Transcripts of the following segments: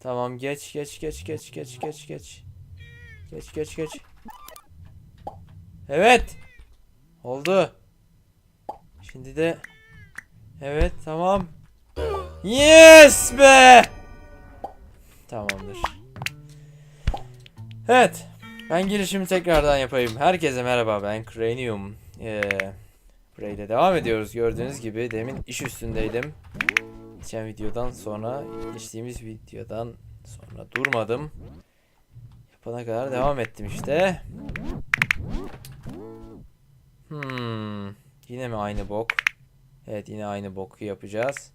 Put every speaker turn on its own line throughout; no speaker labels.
Tamam geç geç geç geç geç geç geç. Geç geç geç. Evet. Oldu. Şimdi de Evet tamam. Yes be. Tamamdır. Evet. Ben girişimi tekrardan yapayım. Herkese merhaba ben Cranium. Ee, burayla devam ediyoruz. Gördüğünüz gibi demin iş üstündeydim. Geçen videodan sonra geçtiğimiz videodan sonra durmadım. Yapana kadar devam ettim işte. Hmm. Yine mi aynı bok? Evet yine aynı boku yapacağız.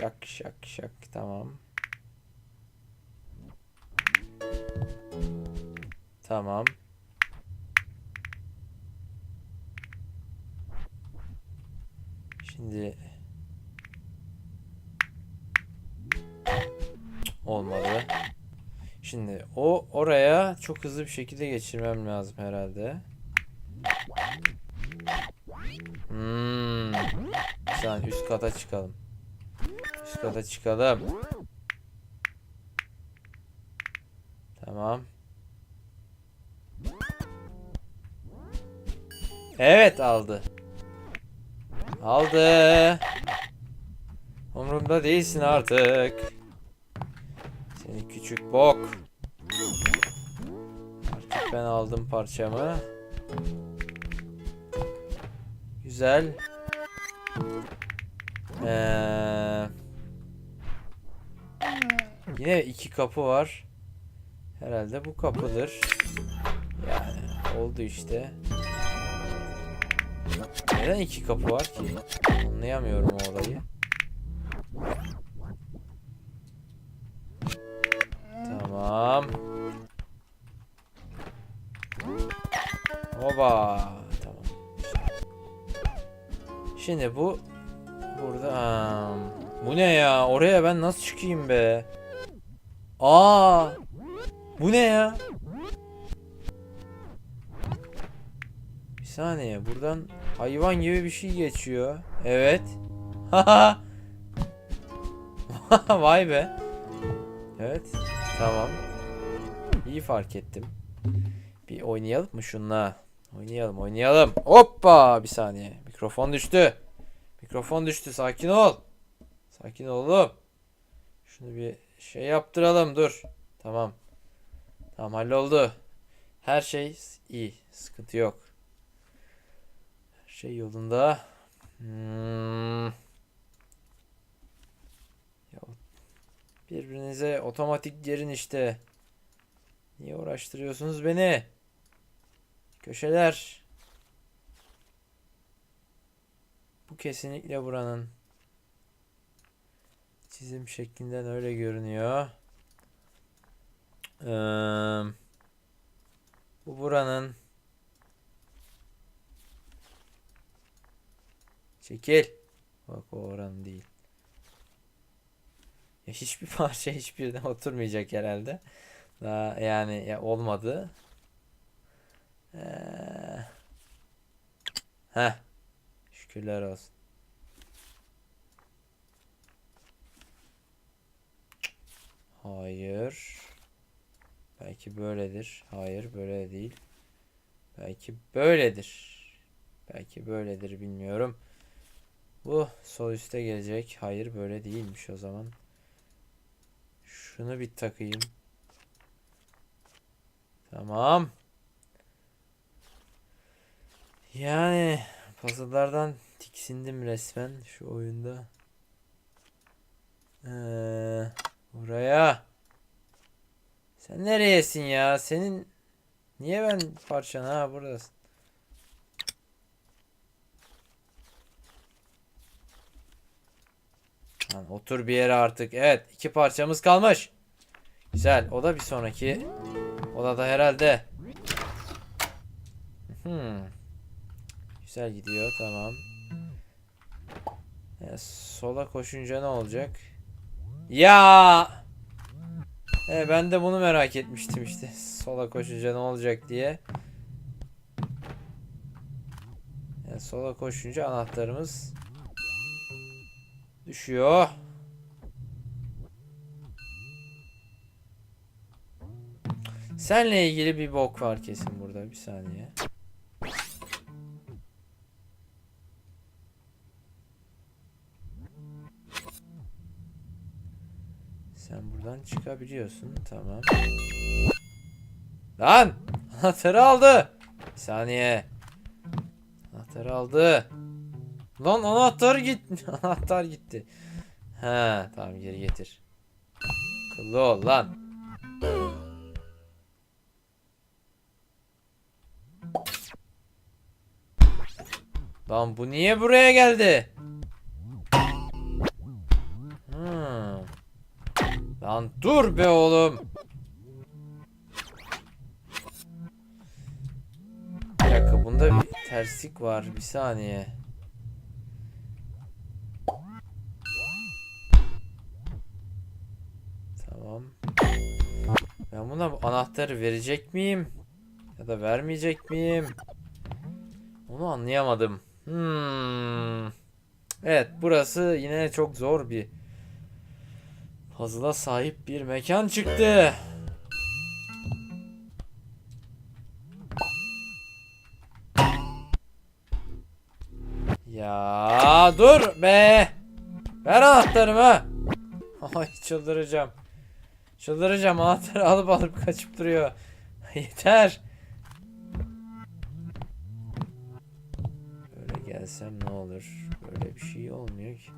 Şak şak şak tamam. Tamam. Şimdi olmadı. Şimdi o oraya çok hızlı bir şekilde geçirmem lazım herhalde. Hmm. Saniye üst kata çıkalım. Üst kata çıkalım. Tamam. Evet aldı. Aldı. Umurumda değilsin artık. Seni küçük bok. Artık ben aldım parçamı. Güzel. Ee, yine iki kapı var. Herhalde bu kapıdır. Yani oldu işte. Neden iki kapı var ki? Anlayamıyorum o olayı. Şimdi bu burada Aa, bu ne ya? Oraya ben nasıl çıkayım be? Aa! Bu ne ya? Bir saniye buradan hayvan gibi bir şey geçiyor. Evet. Haha. Vay be. Evet. Tamam. İyi fark ettim. Bir oynayalım mı şunla? Oynayalım oynayalım. Hoppa bir saniye. Mikrofon düştü. Mikrofon düştü. Sakin ol. Sakin ol oğlum. Şunu bir şey yaptıralım dur. Tamam. Tamam halloldu. Her şey iyi. Sıkıntı yok. Her şey yolunda. Hmm. Ya, birbirinize otomatik girin işte. Niye uğraştırıyorsunuz beni? Köşeler. Bu kesinlikle buranın çizim şeklinden öyle görünüyor. Ee, bu buranın çekil. Bak o oranın değil. Ya hiçbir parça hiçbirine oturmayacak herhalde. Daha yani ya olmadı. Ee, heh. Şükürler olsun. Hayır. Belki böyledir. Hayır böyle değil. Belki böyledir. Belki böyledir bilmiyorum. Bu sol üste gelecek. Hayır böyle değilmiş o zaman. Şunu bir takayım. Tamam. Yani puzzle'lardan tiksindim resmen şu oyunda. Ee, buraya. Sen nereyesin ya? Senin niye ben parçan ha buradasın. Lan otur bir yere artık. Evet, iki parçamız kalmış. Güzel. O da bir sonraki. O da da herhalde. Hmm. Güzel gidiyor tamam. Ya, sola koşunca ne olacak? Ya! E, ben de bunu merak etmiştim işte. Sola koşunca ne olacak diye. Yani sola koşunca anahtarımız düşüyor. Senle ilgili bir bok var kesin burada. Bir saniye. Buradan çıkabiliyorsun. Tamam. Lan! Anahtarı aldı. Bir saniye. Anahtarı aldı. Lan anahtar gitti. anahtar gitti. Ha, tamam geri getir. Kıllı ol lan. Lan bu niye buraya geldi? Lan dur be oğlum. Bir dakika bunda bir terslik var. Bir saniye. Tamam. Ben buna bu anahtarı verecek miyim? Ya da vermeyecek miyim? Onu anlayamadım. Hmm. Evet burası yine çok zor bir puzzle'a sahip bir mekan çıktı. Ya dur be. Ver anahtarımı. Ay çıldıracağım. Çıldıracağım anahtarı alıp alıp kaçıp duruyor. Yeter. Böyle gelsem ne olur? Böyle bir şey olmuyor ki.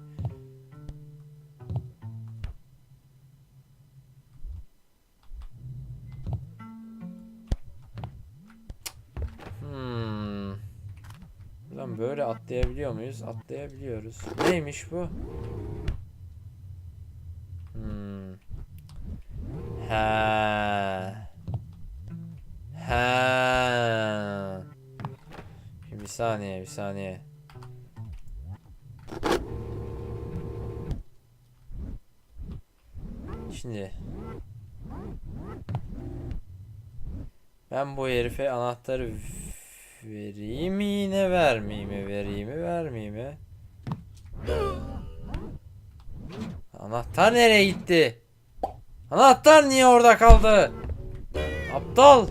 Lan böyle atlayabiliyor muyuz? Atlayabiliyoruz. Neymiş bu? Hmm. Ha. Ha. Şimdi bir saniye, bir saniye. Şimdi ben bu herife anahtarı vereyim mi yine vermeyeyim mi vereyim mi vermeyeyim mi? Anahtar nereye gitti? Anahtar niye orada kaldı? Aptal.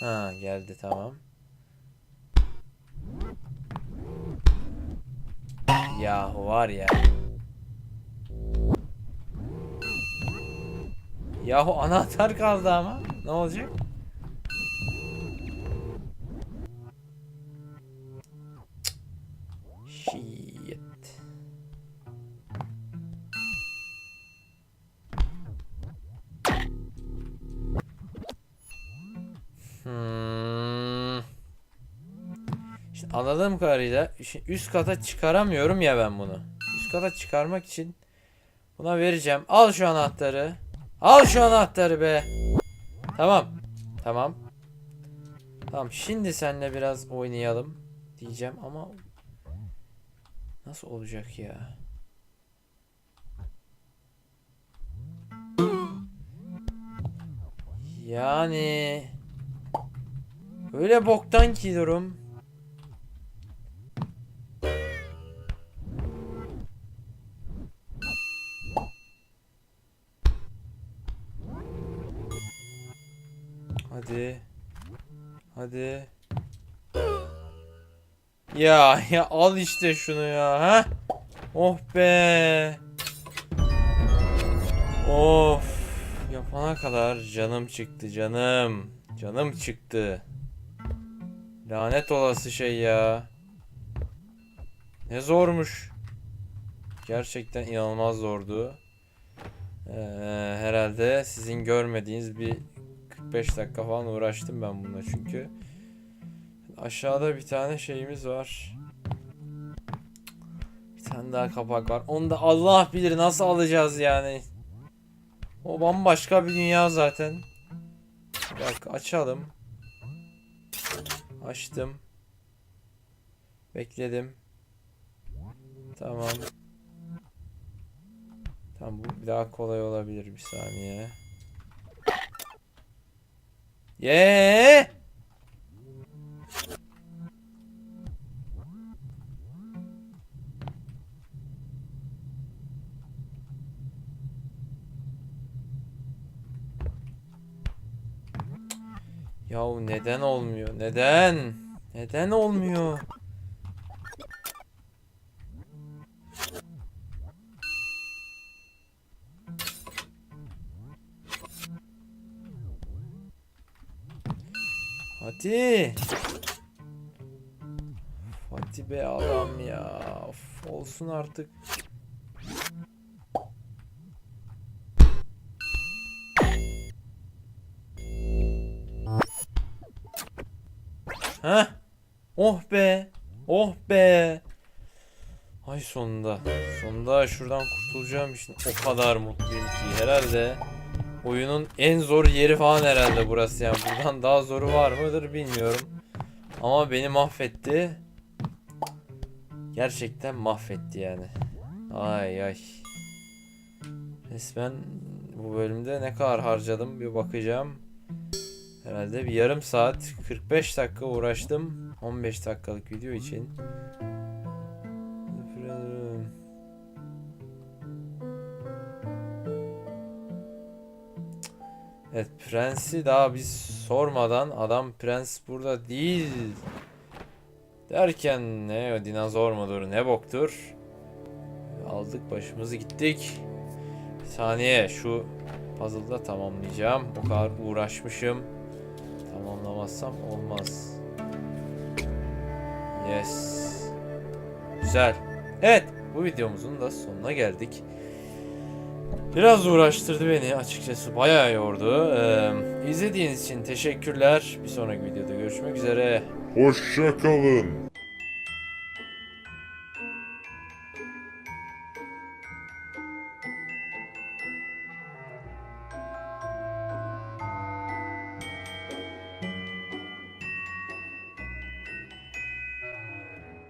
Ha geldi tamam. Yahu var ya. Yahu anahtar kaldı ama. Ne olacak? Anladığım kadarıyla üst kata çıkaramıyorum ya ben bunu. Üst kata çıkarmak için buna vereceğim. Al şu anahtarı. Al şu anahtarı be. Tamam. Tamam. Tamam şimdi seninle biraz oynayalım diyeceğim ama nasıl olacak ya? Yani öyle boktan ki durum. Hadi. Hadi. Ya ya al işte şunu ya ha. Oh be. Of. Yapana kadar canım çıktı canım. Canım çıktı. Lanet olası şey ya. Ne zormuş. Gerçekten inanılmaz zordu. Ee, herhalde sizin görmediğiniz bir 45 dakika falan uğraştım ben bununla çünkü. Aşağıda bir tane şeyimiz var. Bir tane daha kapak var. Onu da Allah bilir nasıl alacağız yani. O bambaşka bir dünya zaten. Dakika açalım. Açtım. Bekledim. Tamam. Tamam bu daha kolay olabilir bir saniye. Yeee. Yahu neden olmuyor? Neden? Neden olmuyor? Hadi. Hadi be adam ya. Of, olsun artık. Heh. Oh be. Oh be. Ay sonunda. Sonunda şuradan kurtulacağım için o kadar mutluyum ki. Herhalde oyunun en zor yeri falan herhalde burası yani. Buradan daha zoru var mıdır bilmiyorum. Ama beni mahvetti. Gerçekten mahvetti yani. Ay ay. Resmen bu bölümde ne kadar harcadım bir bakacağım. Herhalde bir yarım saat 45 dakika uğraştım 15 dakikalık video için. Evet prensi daha biz sormadan adam prens burada değil derken ne dinozor mudur ne boktur? Aldık başımızı gittik. Bir saniye şu puzzle'da tamamlayacağım. O kadar uğraşmışım. Tamamlamazsam olmaz. Yes. Güzel. Evet bu videomuzun da sonuna geldik Biraz uğraştırdı beni açıkçası bayağı yordu. Ee, izlediğiniz için teşekkürler. Bir sonraki videoda görüşmek üzere.
Hoşça kalın.